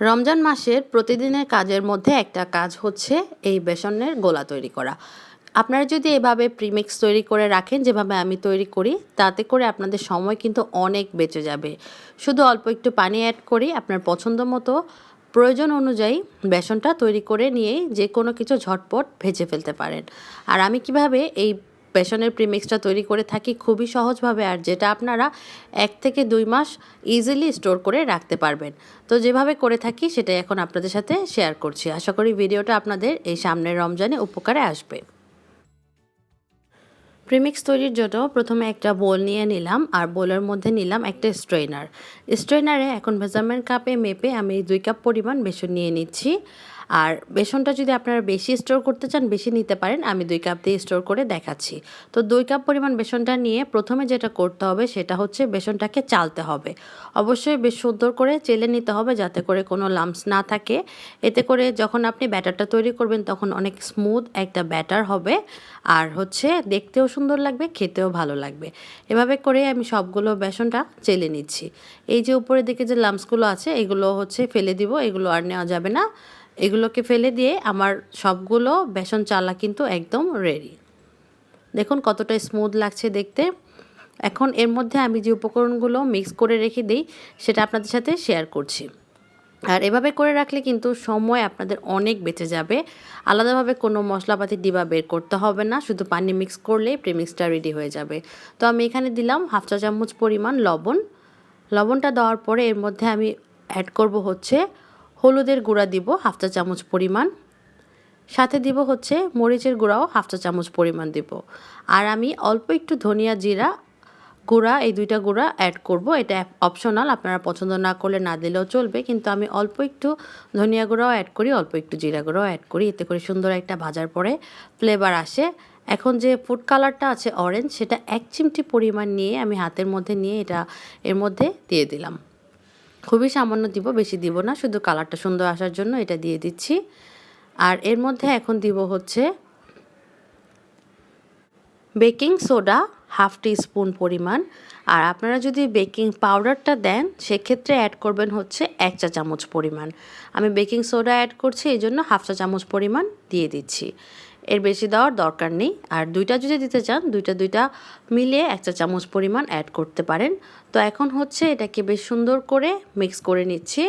রমজান মাসের প্রতিদিনের কাজের মধ্যে একটা কাজ হচ্ছে এই বেসনের গোলা তৈরি করা। আপনারা যদি এভাবে প্রিমিক্স তৈরি করে রাখেন, যেভাবে আমি তৈরি করি, তাতে করে আপনাদের সময় কিন্তু অনেক বেঁচে যাবে। শুধু অল্প একটু পানি অ্যাড করি, আপনার পছন্দ মতো প্রয়োজন অনুযায়ী বেসনটা তৈরি করে নিয়েই যে কোনো কিছু ঝটপট ভেজে ফেলতে পারেন। আর আমি কীভাবে এই বেসনের প্রিমিক্সটা তৈরি করে থাকি খুবই সহজভাবে আর যেটা আপনারা এক থেকে দুই মাস ইজিলি স্টোর করে রাখতে পারবেন। তো যেভাবে করে থাকি সেটাই এখন আপনাদের সাথে শেয়ার করছি। আশা করি ভিডিওটা আপনাদের এই সামনের রমজানে উপকারে আসবে। প্রিমিক্স তৈরির জন্য প্রথমে একটা বোল নিয়ে নিলাম আর বোলের মধ্যে নিলাম একটা স্ট্রেনার স্ট্রেনারে এখন মেজারমেন্ট কাপে মেপে আমি দুই কাপ পরিমাণ বেসন নিয়ে নিচ্ছি। আর বেসনটা যদি আপনারা বেশি স্টোর করতে চান, বেশি নিতে পারেন। আমি দুই কাপ দিয়ে স্টোর করে দেখাচ্ছি। তো দুই কাপ পরিমাণ বেসনটা নিয়ে প্রথমে যেটা করতে হবে, সেটা হচ্ছে বেসনটাকে চালতে হবে। অবশ্যই বেশ সুন্দর করে চেলে নিতে হবে, যাতে করে কোনো লাম্পস না থাকে। এতে করে যখন আপনি ব্যাটারটা তৈরি করবেন, তখন অনেক স্মুথ একটা ব্যাটার হবে। আর হচ্ছে দেখতেও সুন্দর লাগবে, খেতেও ভালো লাগবে। এভাবে করে আমি সবগুলো বেসনটা চেলে নিচ্ছি। এই যে উপরের দিকে যে লাম্পসগুলো আছে, এগুলো হচ্ছে ফেলে দিব, এগুলো আর নেওয়া যাবে না। এগুলোকে ফেলে দিয়ে আমার সবগুলো বেসন চালা কিন্তু একদম রেডি দেখুন কতটা স্মুথ লাগছে দেখতে। এখন এর মধ্যে আমি যে উপকরণগুলো মিক্স করে রেখে দিই, সেটা আপনাদের সাথে শেয়ার করছি। আর এভাবে করে রাখলে কিন্তু সময় আপনাদের অনেক বেঁচে যাবে। আলাদাভাবে কোনো মশলাপাতি ডিবা বের করতে হবে না, শুধু পানি মিক্স করলেই প্রিমিক্সটা রেডি হয়ে যাবে। তো আমি এখানে দিলাম হাফ চা চামচ পরিমাণ লবণ। লবণটা দেওয়ার পরে এর মধ্যে আমি অ্যাড করব হচ্ছে হলুদের গুঁড়া দিব হাফ চা চামচ পরিমাণ। সাথে দিব হচ্ছে মরিচের গুঁড়াও হাফ চা চামচ পরিমাণ দিব। আর আমি অল্প একটু ধনিয়া জিরা গুঁড়া, এই দুইটা গুঁড়া অ্যাড করব। এটা অপশনাল আপনারা পছন্দ না করলে না দিলেও চলবে। কিন্তু আমি অল্প একটু ধনিয়া গুঁড়াও অ্যাড করি, অল্প একটু জিরা গুঁড়াও অ্যাড করি। এতে করে সুন্দর একটা ভাজার পরে ফ্লেভার আসে। এখন যে ফুড কালারটা আছে অরেঞ্জ সেটা এক চিমটি পরিমাণ নিয়ে আমি হাতের মধ্যে নিয়ে এটা এর মধ্যে দিয়ে দিলাম। খুবই সামান্য দিব, বেশি দিব না, শুধু কালারটা সুন্দর আসার জন্য এটা দিয়ে দিচ্ছি। আর এর মধ্যে এখন দিব হচ্ছে baking soda half teaspoon পরিমাণ। আর আপনারা যদি বেকিং পাউডারটা দেন, সেক্ষেত্রে অ্যাড করবেন হচ্ছে এক চা চামচ পরিমাণ। আমি বেকিং সোডা অ্যাড করছি এই জন্য হাফ চা চামচ পরিমাণ দিয়ে দিচ্ছি। এর বেশি দেওয়ার দরকার নেই। আর দুইটা যদি দিতে চান, দুইটা দুইটা মিলিয়ে এক চা চামচ পরিমাণ অ্যাড করতে পারেন। তো এখন হচ্ছে এটাকে বেশ সুন্দর করে মিক্স করে নিচ্ছি।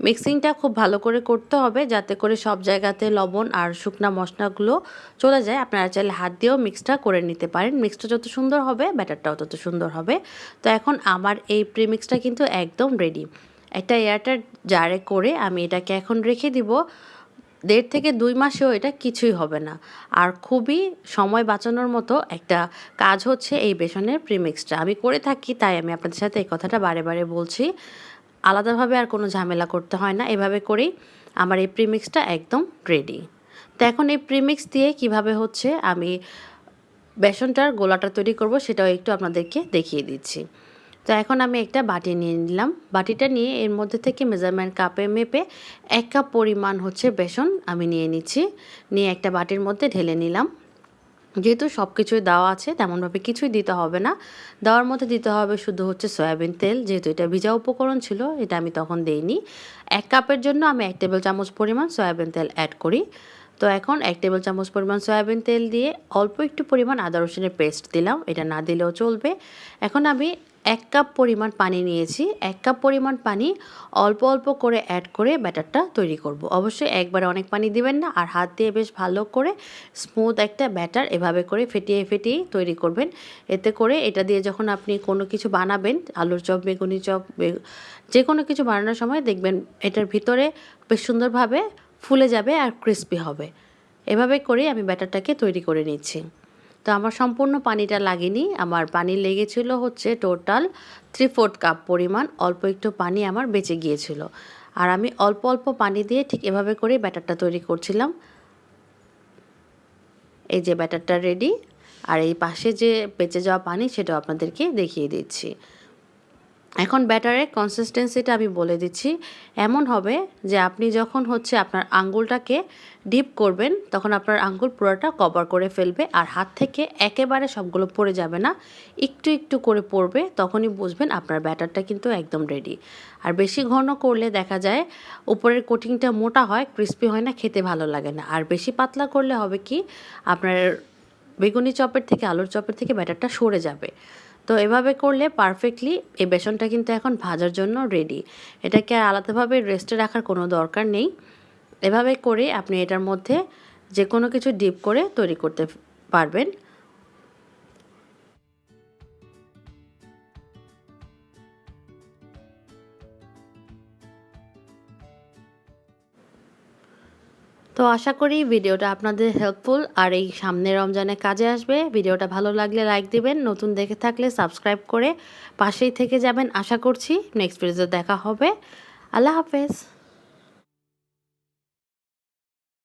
মিক্সিংটা খুব ভালো করে করতে হবে যাতে করে সব জায়গাতে লবণ আর শুকনা মশলাগুলো চলে যায়। আপনারা চাইলে হাত দিয়েও মিক্সটা করে নিতে পারেন। মিক্সটা যত সুন্দর হবে ব্যাটারটাও তত সুন্দর হবে। তো এখন আমার এই প্রিমিক্সটা কিন্তু একদম রেডি একটা এয়ারটার জারে করে আমি এটাকে এখন রেখে দিব। দেড় থেকে দুই মাসেও এটা কিছুই হবে না। আর খুবই সময় বাঁচানোর মতো একটা কাজ হচ্ছে এই বেসনের প্রিমিক্সটা আমি করে থাকি, তাই আমি আপনাদের সাথে এই কথাটা বারে বারে বলছি। আলাদাভাবে আর কোনো ঝামেলা করতে হয় না, এভাবে করেই আমার এই প্রিমিক্সটা একদম রেডি তো এখন এই প্রিমিক্স দিয়ে কীভাবে হচ্ছে আমি বেসনটার গোলাটা তৈরি করব সেটাও একটু আপনাদেরকে দেখিয়ে দিচ্ছি। তো এখন আমি একটা বাটি নিয়ে নিলাম। বাটিটা নিয়ে এর মধ্যে থেকে মেজারমেন্ট কাপে মেপে এক কাপ পরিমাণ হচ্ছে বেসন আমি নিয়ে নিচ্ছি। নিয়ে একটা বাটির মধ্যে ঢেলে নিলাম। যেহেতু সব কিছুই দেওয়া আছে, তেমনভাবে কিছুই দিতে হবে না। দেওয়ার মধ্যে দিতে হবে শুধু হচ্ছে সয়াবিন তেল, যেহেতু এটা ভিজা উপকরণ ছিল, এটা আমি তখন দেইনি। এক কাপের জন্য আমি এক টেবিল চামচ পরিমাণ সয়াবিন তেল অ্যাড করি। তো এখন এক টেবিল চামচ পরিমাণ সয়াবিন তেল দিয়ে অল্প একটু পরিমাণ আদা রসুনের পেস্ট দিলাম। এটা না দিলেও চলবে। এখন আমি এক কাপ পরিমাণ পানি নিয়েছি। এক কাপ পরিমাণ পানি অল্প অল্প করে অ্যাড করে ব্যাটারটা তৈরি করব। অবশ্যই একবারে অনেক পানি দিবেন না, আর হাত দিয়ে বেশ ভালো করে স্মুথ একটা ব্যাটার এভাবে করে ফেটিয়ে ফেটিয়ে তৈরি করবেন। এতে করে এটা দিয়ে যখন আপনি কোনো কিছু বানাবেন, আলুর চপ, বেগুনি চপ যে কোনো কিছু বানানোর সময় দেখবেন এটার ভিতরে বেশ সুন্দরভাবে ফুলে যাবে আর ক্রিস্পি হবে। এভাবে করে আমি ব্যাটারটাকে তৈরি করে নিচ্ছি। তো আমার সম্পূর্ণ পানিটা লাগেনি। আমার পানি লেগেছিল হচ্ছে টোটাল থ্রি ফোর্থ কাপ পরিমাণ। অল্প একটু পানি আমার বেঁচে গিয়েছিল। আর আমি অল্প অল্প পানি দিয়ে ঠিক এভাবে করে ব্যাটারটা তৈরি করছিলাম। এই যে ব্যাটারটা রেডি আর এই পাশে যে বেঁচে যাওয়া পানি সেটাও আপনাদেরকে দেখিয়ে দিচ্ছি। এখন ব্যাটারের কনসিস্টেন্সিটা আমি বলে দিচ্ছি। এমন হবে যে আপনি যখন হচ্ছে আপনার আঙ্গুলটাকে ডিপ করবেন, তখন আপনার আঙ্গুল পুরোটা কভার করে ফেলবে আর হাত থেকে একেবারে সবগুলো পড়ে যাবে না। একটু একটু করে পড়বে, তখনই বুঝবেন আপনার ব্যাটারটা কিন্তু একদম রেডি আর বেশি ঘন করলে দেখা যায় উপরের কোটিংটা মোটা হয় ক্রিস্পি হয় না, খেতে ভালো লাগে না। আর বেশি পাতলা করলে হবে কি, আপনার বেগুনি চপের থেকে, আলুর চপের থেকে ব্যাটারটা সরে যাবে। তো এভাবে করলে পারফেক্টলি এই বেসনটা কিন্তু এখন ভাজার জন্য রেডি এটাকে আর আলাদাভাবে রেস্টে রাখার কোনো দরকার নেই। এভাবে করে আপনি এটার মধ্যে যে কোনো কিছু ডিপ করে তৈরি করতে পারবেন। তো আশা করি ভিডিওটা আপনাদের হেল্পফুল আর এই সামনে রমজানে কাজে আসবে। ভিডিওটা ভালো লাগলে লাইক দিবেন, নতুন দেখে থাকলে সাবস্ক্রাইব করে পাশেই থেকে যাবেন। আশা করছি নেক্সট ভিডিওতে দেখা হবে। আল্লাহ হাফেজ।